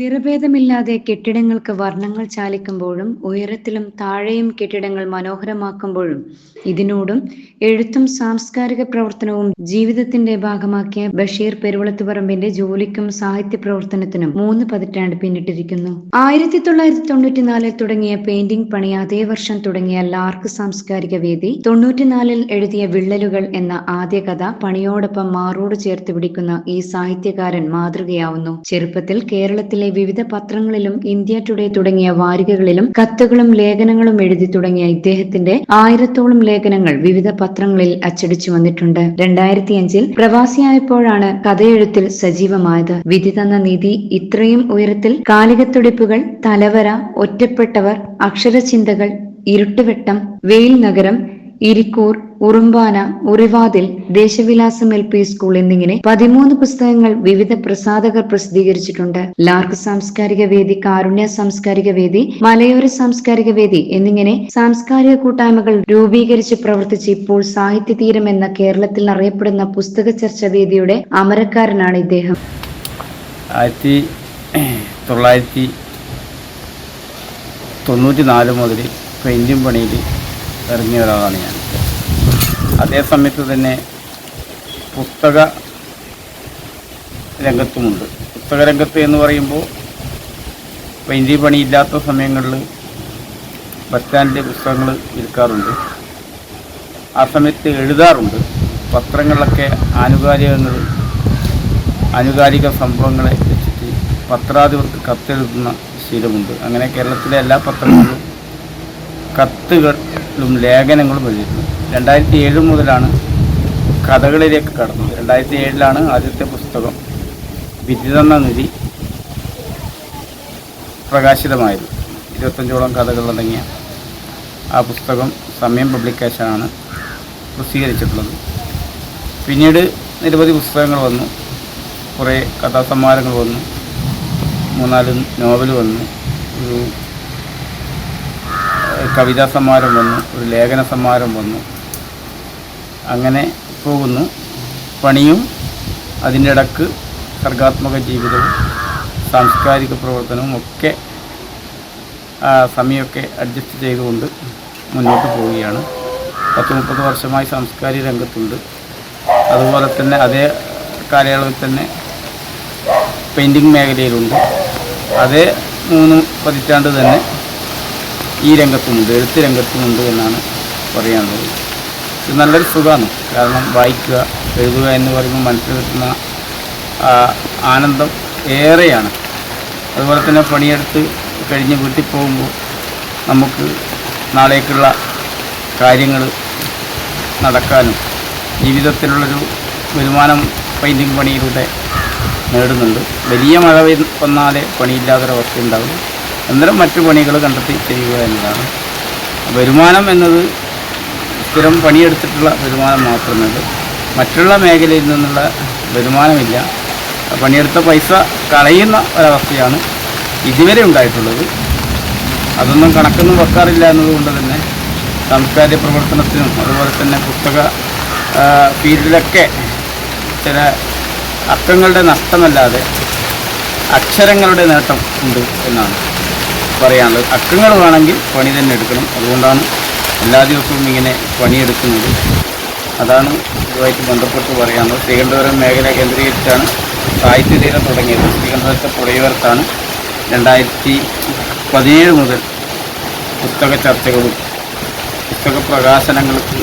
നിറഭേദമില്ലാതെ കെട്ടിടങ്ങൾക്ക് വർണങ്ങൾ ചാലിക്കുമ്പോഴും ഉയരത്തിലും താഴെയും കെട്ടിടങ്ങൾ മനോഹരമാക്കുമ്പോഴും ഇതിനോടും എഴുത്തും സാംസ്കാരിക പ്രവർത്തനവും ജീവിതത്തിന്റെ ഭാഗമാക്കിയ ബഷീർ പെരുവളത്തുപറമ്പിന്റെ ജോലിക്കും സാഹിത്യ പ്രവർത്തനത്തിനും മൂന്ന് പതിറ്റാണ്ട് പിന്നിട്ടിരിക്കുന്നു. ആയിരത്തി തൊള്ളായിരത്തി തൊണ്ണൂറ്റിനാലിൽ തുടങ്ങിയ പെയിന്റിംഗ് പണി അതേ വർഷം തുടങ്ങിയ ലാർക്ക് സാംസ്കാരിക വേദി തൊണ്ണൂറ്റിനാലിൽ എഴുതിയ വിള്ളലുകൾ എന്ന ആദ്യ കഥ പണിയോടൊപ്പം മാറോട് ചേർത്ത് പിടിക്കുന്ന ഈ സാഹിത്യകാരൻ മാതൃകയാവുന്നു. ചെറുപ്പത്തിൽ കേരളത്തിലെ വിവിധ പത്രങ്ങളിലും ഇന്ത്യ ടുഡേ തുടങ്ങിയ വാരികകളിലും കത്തുകളും ലേഖനങ്ങളും എഴുതി തുടങ്ങിയ ഇദ്ദേഹത്തിന്റെ ആയിരത്തോളം ലേഖനങ്ങൾ വിവിധ പത്രങ്ങളിൽ അച്ചടിച്ചു വന്നിട്ടുണ്ട്. രണ്ടായിരത്തി അഞ്ചിൽ പ്രവാസിയായപ്പോഴാണ് കഥയെഴുത്തിൽ സജീവമായത്. വിധി തന്ന നിധി ഇത്രയും ഉയരത്തിൽ കാലികത്തുടിപ്പുകൾ തലവര ഒറ്റപ്പെട്ടവർ അക്ഷരചിന്തകൾ ഇരുട്ടുവെട്ടം വെയിൽ നഗരം ഇരിക്കൂർ ഉറുമ്പാന ഉറിവാതിൽ ദേശവിലാസം എൽ പി സ്കൂൾ എന്നിങ്ങനെ പതിമൂന്ന് പുസ്തകങ്ങൾ വിവിധ പ്രസാധകർ പ്രസിദ്ധീകരിച്ചിട്ടുണ്ട്. ലാർക്ക് സാംസ്കാരിക വേദി കാരുണ്യ സാംസ്കാരിക വേദി മലയോര സാംസ്കാരിക വേദി എന്നിങ്ങനെ സാംസ്കാരിക കൂട്ടായ്മകൾ രൂപീകരിച്ച് പ്രവർത്തിച്ച് ഇപ്പോൾ സാഹിത്യ തീരം എന്ന കേരളത്തിൽ അറിയപ്പെടുന്ന പുസ്തക ചർച്ച വേദിയുടെ അമരക്കാരനാണ് ഇദ്ദേഹം. ആയിരത്തി തൊള്ളായിരത്തി തൊണ്ണൂറ്റി നാല് മുതൽ പെയിന്റിങ് പണിയിൽ ഇറങ്ങിയ ഒരാളാണ് ഞാൻ. അതേ സമയത്ത് തന്നെ പുസ്തക രംഗത്തുമുണ്ട്. പുസ്തക രംഗത്ത് എന്ന് പറയുമ്പോൾ വൈദ്യുതി പണിയില്ലാത്ത സമയങ്ങളിൽ ബസ് സ്റ്റാൻഡിലെ പുസ്തകങ്ങൾ വിൽക്കാറുണ്ട്. ആ സമയത്ത് എഴുതാറുണ്ട്. പത്രങ്ങളിലൊക്കെ ആനുകാലികങ്ങൾ ആനുകാലിക സംഭവങ്ങളെ വെച്ചിട്ട് പത്രാധിപർക്ക് കത്തെഴുതുന്ന ശീലമുണ്ട്. അങ്ങനെ കേരളത്തിലെ എല്ലാ പത്രങ്ങളും പത്രങ്ങളിലും കത്തുകളും ലേഖനങ്ങളും എഴുതിയിട്ടുണ്ട് രണ്ടായിരത്തി ഏഴ് മുതലാണ് കഥകളിലേക്ക് കടന്നത് രണ്ടായിരത്തി ഏഴിലാണ് ആദ്യത്തെ പുസ്തകം വിരുതെന്ന തന്ന നിധി പ്രകാശിതമായത്. ഇരുപത്തഞ്ചോളം കഥകളടങ്ങിയ ആ പുസ്തകം സമയം പബ്ലിക്കേഷനാണ് പ്രസിദ്ധീകരിച്ചിട്ടുള്ളത്. പിന്നീട് നിരവധി പുസ്തകങ്ങൾ വന്നു. കുറേ കഥാസമ്മാനങ്ങൾ വന്നു. മൂന്നാൽ നോവൽ വന്നു. ഒരു കവിതാ സമ്മാനം വന്നു ഒരു ലേഖന സമ്മാനം വന്നു. അങ്ങനെ പോകുന്നു. പണിയും അതിന്റെ ഇടയ്ക്ക് സർഗാത്മക ജീവിതവും സാംസ്കാരിക പ്രവർത്തനവും ഒക്കെ സമയമൊക്കെ അഡ്ജസ്റ്റ് ചെയ്തുകൊണ്ട് മുന്നോട്ട് പോവുകയാണ്. പത്ത് മുപ്പത് വർഷമായി സാംസ്കാരിക രംഗത്തുണ്ട്. അതുപോലെ തന്നെ അതേ കാലയളവിൽ തന്നെ പെയിന്റിങ് മേഖലയിലുണ്ട്. അതേ മൂന്ന് പതിറ്റാണ്ട് തന്നെ ഈ രംഗത്തുമുണ്ട് എഴുത്ത് രംഗത്തുമുണ്ട് എന്നാണ് പറയാനുള്ളത്. ഇത് നല്ലൊരു സുഖമാണ്. കാരണം വായിക്കുക എഴുതുക എന്ന് പറയുമ്പോൾ മനസ്സിൽ കിട്ടുന്ന ആനന്ദം ഏറെയാണ്. അതുപോലെ തന്നെ പണിയെടുത്ത് കഴിഞ്ഞ് വീട്ടിൽ പോകുമ്പോൾ നമുക്ക് നാളേക്കുള്ള കാര്യങ്ങൾ നടക്കാനും ജീവിതത്തിലുള്ളൊരു വരുമാനം പെയിന്റിങ് പണിയിലൂടെ നേടുന്നുണ്ട്. വലിയ മഴ വന്നാലേ പണിയില്ലാത്തൊരവസ്ഥ ഉണ്ടാവും അന്നേരം മറ്റു പണികൾ കണ്ടെത്തി ചെയ്യുക എന്നതാണ്. വരുമാനം എന്നത് സ്ഥിരം പണിയെടുത്തിട്ടുള്ള വരുമാനം മാത്രമേ ഉള്ളൂ. മറ്റുള്ള മേഖലയിൽ നിന്നുള്ള വരുമാനമില്ല. പണിയെടുത്ത പൈസ കളയുന്ന ഒരവസ്ഥയാണ് ഇതുവരെ ഉണ്ടായിട്ടുള്ളത്. അതൊന്നും കണക്കൊന്നും വെക്കാറില്ല എന്നതുകൊണ്ട് തന്നെ സാംസ്കാരിക പ്രവർത്തനത്തിനും അതുപോലെ തന്നെ പുസ്തക ഫീൽഡിലൊക്കെ ചില അക്കങ്ങളുടെ നഷ്ടമല്ലാതെ അക്ഷരങ്ങളുടെ നേട്ടം ഉണ്ട് എന്നാണ്. പറയാനുള്ളത് അക്കങ്ങൾ വേണമെങ്കിൽ പണി തന്നെ എടുക്കണം. അതുകൊണ്ടാണ് എല്ലാ ദിവസവും ഇങ്ങനെ പണിയെടുക്കുന്നത്. അതാണ് ഇതുമായിട്ട് ബന്ധപ്പെട്ട് പറയാനുള്ളത്. ശ്രീകണ്ഠപുരം മേഖല കേന്ദ്രീകരിച്ചാണ് സാഹിത്യ തീരം തുടങ്ങിയത്. ശ്രീകണ്ഠപുരത്തെ പുഴയോരത്താണ് രണ്ടായിരത്തി പതിനേഴ് മുതൽ പുസ്തക ചർച്ചകളും പുസ്തക പ്രകാശനങ്ങൾക്ക്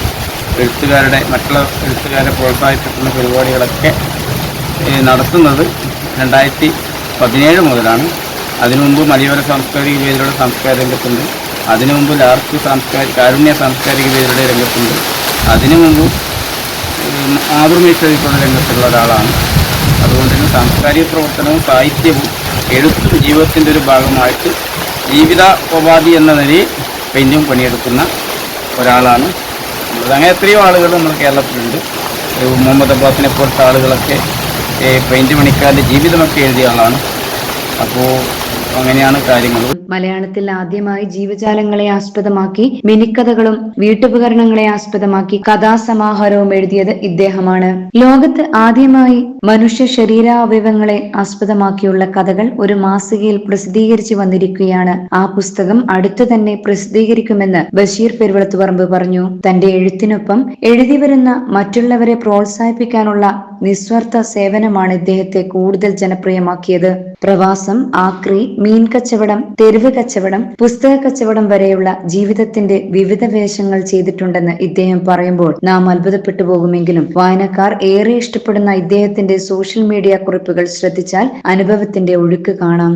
എഴുത്തുകാരുടെ മറ്റുള്ള എഴുത്തുകാരെ പ്രോത്സാഹിപ്പിക്കുന്ന പരിപാടികളൊക്കെ നടത്തുന്നത് രണ്ടായിരത്തി പതിനേഴ് മുതലാണ്. അതിനു മുമ്പ് മലയോര സാംസ്കാരിക വേദിയുടെ സാംസ്കാരിക രംഗത്തുണ്ട്. അതിനു മുമ്പ് ലാർക്ക് സാംസ്കാരിക കാരുണ്യ സാംസ്കാരിക വേദിയുടെ രംഗത്തുണ്ട്. അതിനു മുമ്പ് മാതൃമേശ്വരിക്കുള്ള രംഗത്തുള്ള ഒരാളാണ്. അതുകൊണ്ട് തന്നെ സാംസ്കാരിക പ്രവർത്തനവും സാഹിത്യവും എഴുത്തും ജീവിതത്തിന്റെ ഒരു ഭാഗമായിട്ട് ജീവിത ഉപാധി എന്ന നിലയിൽ പെയിന്റും പണിയെടുക്കുന്ന ഒരാളാണ്. അങ്ങനെ എത്രയോ ആളുകൾ നമ്മൾ കേരളത്തിലുണ്ട്. മുഹമ്മദ് അബ്ബാസിനെ പോലത്തെ ആളുകളൊക്കെ പെയിന്റ് പണിക്കാരുടെ ജീവിതമൊക്കെ എഴുതിയ ആളാണ്. അപ്പോൾ അങ്ങനെയാണ് കാര്യങ്ങൾ. മലയാളത്തിൽ ആദ്യമായി ജീവജാലങ്ങളെ ആസ്പദമാക്കി മിനിക്കഥകളും വീട്ടുപകരണങ്ങളെ ആസ്പദമാക്കി കഥാസമാഹാരവും എഴുതിയത് ഇദ്ദേഹമാണ്. ലോകത്ത് ആദ്യമായി മനുഷ്യ ശരീരാവയവങ്ങളെ ആസ്പദമാക്കിയുള്ള കഥകൾ ഒരു മാസികയിൽ പ്രസിദ്ധീകരിച്ചു വന്നിരിക്കുകയാണ്. ആ പുസ്തകം അടുത്തു തന്നെ പ്രസിദ്ധീകരിക്കുമെന്ന് ബഷീർ പെരുവളത്തുപറമ്പ് പറഞ്ഞു. തന്റെ എഴുത്തിനൊപ്പം എഴുതി വരുന്ന മറ്റുള്ളവരെ പ്രോത്സാഹിപ്പിക്കാനുള്ള നിസ്വാർത്ഥ സേവനമാണ് ഇദ്ദേഹത്തെ കൂടുതൽ ജനപ്രിയമാക്കിയത്. പ്രവാസം ആക്രി മീൻ കച്ചവടം തെരുവ് കച്ചവടം പുസ്തക കച്ചവടം വരെയുള്ള ജീവിതത്തിന്റെ വിവിധ വേഷങ്ങൾ ചെയ്തിട്ടുണ്ടെന്ന് ഇദ്ദേഹം പറയുമ്പോൾ നാം അത്ഭുതപ്പെട്ടു പോകുമെങ്കിലും വായനക്കാർ ഏറെ ഇഷ്ടപ്പെടുന്ന ഇദ്ദേഹത്തിന്റെ സോഷ്യൽ മീഡിയ കുറിപ്പുകൾ ശ്രദ്ധിച്ചാൽ അനുഭവത്തിന്റെ ഒഴുക്ക് കാണാം.